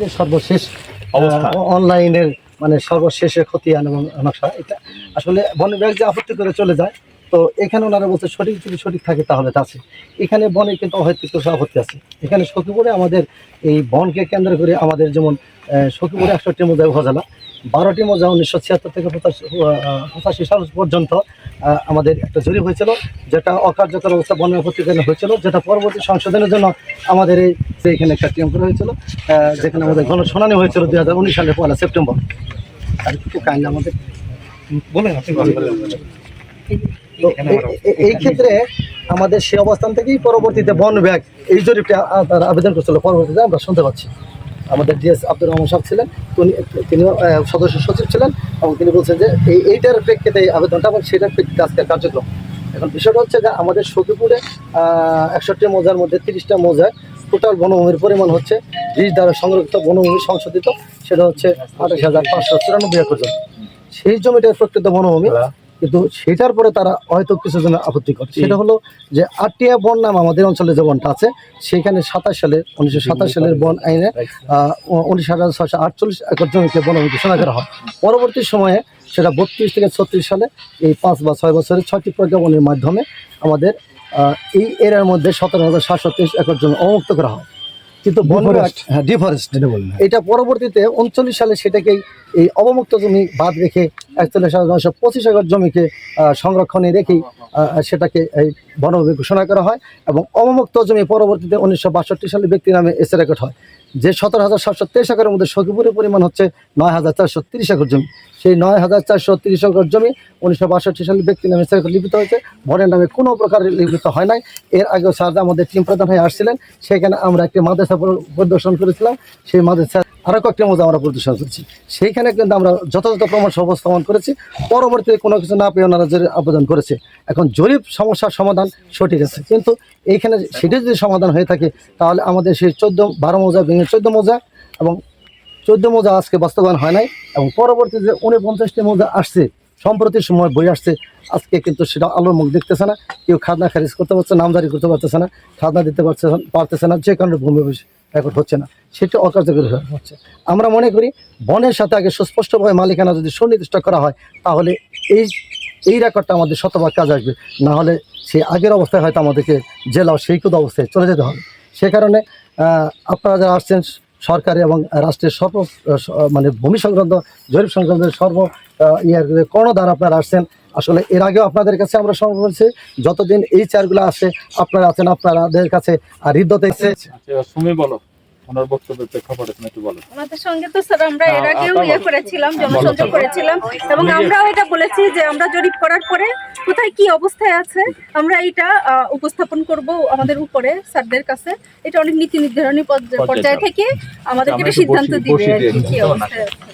যে সর্বশেষ অনলাইনের মানে সর্বশেষে খতিয়ান এবং নকশা এটা আসলে বন বিভাগ যে আপত্তি করে চলে যায় তো এখানে ওনারা বলছে সঠিক যদি সঠিক থাকে তাহলে তা আছে। এখানে বনে কিন্তু অহেতুক কিছু আপত্তি আছে। এখানে সখীপুরে আমাদের এই বনকে কেন্দ্র করে আমাদের যেমন সখীপুরে একষট্টি মৌজা উপজেলা বারোটি মৌজা উনিশশো ছিয়াত্তর থেকে পঁচাশি পঁচাশি সাল পর্যন্ত আমাদের একটা জরিপ হয়েছিল যেটা অকার্যকর অবস্থা বন প্রতিকার হয়েছিল যেটা পরবর্তী সংশোধনের জন্য আমাদের এই এখানে একটা টিম করা হয়েছিল যেখানে আমাদের গণশুনানি হয়েছিল দুই হাজার উনিশ সালের পয়লা সেপ্টেম্বর। আর একটু কাইন্ড আমাদের এ- এই ক্ষেত্রে আমাদের সে অবস্থান থেকেই পরবর্তীতে বন বিভাগ এই জরিপটা তারা আবেদন করছিল। পরবর্তীতে আমরা শুনতে পাচ্ছি। আমাদের ডিএস আব্দুর রহমান সাহেব ছিলেন তিনি আহ, সদস্য সচিব ছিলেন এবং তিনি বলছেন যে এই এইটার প্রেক্ষিতে এই আবেদনটা এবং সেটার প্রেক্ষিতে আজকের কার্যক্রম। এখন বিষয়টা হচ্ছে যে আমাদের সখীপুরে একষট্টি মৌজার মধ্যে তিরিশটা মৌজায় টোটাল বনভূমির পরিমাণ হচ্ছে বিশ দ্বারা সংরক্ষিত বনভূমি সংশোধিত সেটা হচ্ছে আঠাশ হাজার পাঁচশো চুরানব্বই একর জমি। সেই জমিটার প্রকৃত বনভূমি কিন্তু সেটার পরে তারা হয়তো কিছু জন আপত্তি করে। সেটা হলো যে আটিয়া বন নাম আমাদের অঞ্চলে যে বনটা আছে সেখানে সাতাশ সালে উনিশশো সাতাশ সালের বন আইনে উনিশ হাজার ছশো আটচল্লিশ একর জমিকে বনভূমি ঘোষণা করা হয়। পরবর্তী সময়ে সেটা বত্রিশ থেকে ছত্রিশ সালে এই পাঁচ বা ছয় বছরের ছয়টি প্রজ্ঞাপনের মাধ্যমে আমাদের এই এরার মধ্যে সতেরো হাজার সাতশো তেইশ একর জমি অমুক্ত করা হয়। কিন্তু হ্যাঁ ডিফরেস্ট এটা পরবর্তীতে উনচল্লিশ সালে সেটাকে এই অবমুক্ত জমি বাদ রেখে একচল্লিশ হাজার নয়শো পঁচিশ একর জমিকে সংরক্ষণে রেখেই সেটাকে এই বনভূমি ঘোষণা করা হয় এবং অবমুক্ত জমি পরবর্তীতে উনিশশো বাষট্টি সালে ব্যক্তি নামে এসে রেকর্ড হয়। যে সতেরো হাজার সাতশো তেইশ একরের মধ্যে সখীপুরের পরিমাণ হচ্ছে নয় হাজার চারশো তিরিশ একর জমি। সেই নয় হাজার চারশো তিরিশ একর জমি উনিশশো বাষট্টি সালে ব্যক্তি নামে এসে রেকর্ড লিখিত হয়েছে। বনের নামে কোনো প্রকার লিখিত হয় নাই। এর আগেও স্যার আমাদের টিম প্রধান হয়ে আসছিলেন। সেখানে আমরা একটি মাদ্রাসা পরিদর্শন করেছিলাম। সেই মাদ্রাসা আরও কয়েকটি মজা আমরা পরিদর্শন করেছি। সেইখানে কিন্তু আমরা যথাযথ প্রমাণ উপস্থাপন করেছি। পরবর্তীতে কোনো কিছু না পেয়ে ওনারা আবেদন করেছে, এখন জরিপ সমস্যার সমাধান সঠিক আছে। কিন্তু এইখানে সেটা যদি সমাধান হয়ে থাকে, তাহলে আমাদের সেই চোদ্দ, বারো মৌজা ভেঙে চোদ্দ মৌজা এবং চোদ্দ মৌজা আজকে বাস্তবায়ন হয় নাই এবং পরবর্তীতে যে উনপঞ্চাশটি মৌজা আসছে, সম্প্রতি সময় বই আসছে, আজকে কিন্তু সেটা আলোর মুখ দেখতেছে না। কেউ খাজনা খারিজ করতে পারছে নামজারি করতে পারতেছে না, খাজনা দিতে পারছে, পারতেছে না, যে কারণে ভূমি রেকর্ড হচ্ছে না। সেটা অকার্যকরী হচ্ছে। আমরা মনে করি, বনের সাথে আগে সুস্পষ্টভাবে মালিকানা যদি সুনির্দিষ্ট করা হয়, তাহলে এই এই রেকর্ডটা আমাদের শতভাগ কাজ আসবে। নাহলে সে আগের অবস্থায় হয়তো আমাদেরকে জেলা সেই কুদ অবস্থায় চলে যেতে হবে। সে কারণে আপনারা যারা আসছেন সরকারি এবং রাষ্ট্রের সর্ব মানে ভূমি সংক্রান্ত, জরিপ সংক্রান্ত সর্ব ইয়ার দ্বারা আপনারা আসছেন। আসলে এর আগেও আপনাদের কাছে আমরা সংগ্রহ বলছি যতদিন এই চেয়ারগুলো আসে আপনারা আছেন, আপনাদের কাছে আর হৃদয় আচ্ছা বলো। ওনার বক্তব্যের প্রেক্ষাপটে তুমি একটু বলো। আমাদের সঙ্গে তো স্যার আমরা এর আগেও ইয়ে করেছিলাম জনসংযোগ করেছিলাম এবং আমরাও এটা বলেছি যে আমরা জরিপ করার পরে কোথায় কি অবস্থায় আছে আমরা এটা উপস্থাপন করব আমাদের উপরে স্যারদের কাছে। এটা অনেক নীতি নির্ধারণী পর্যায়ে- থেকে আমাদেরকে আমরা সিদ্ধান্ত দিবে কি দিয়ে অবস্থায় আছে।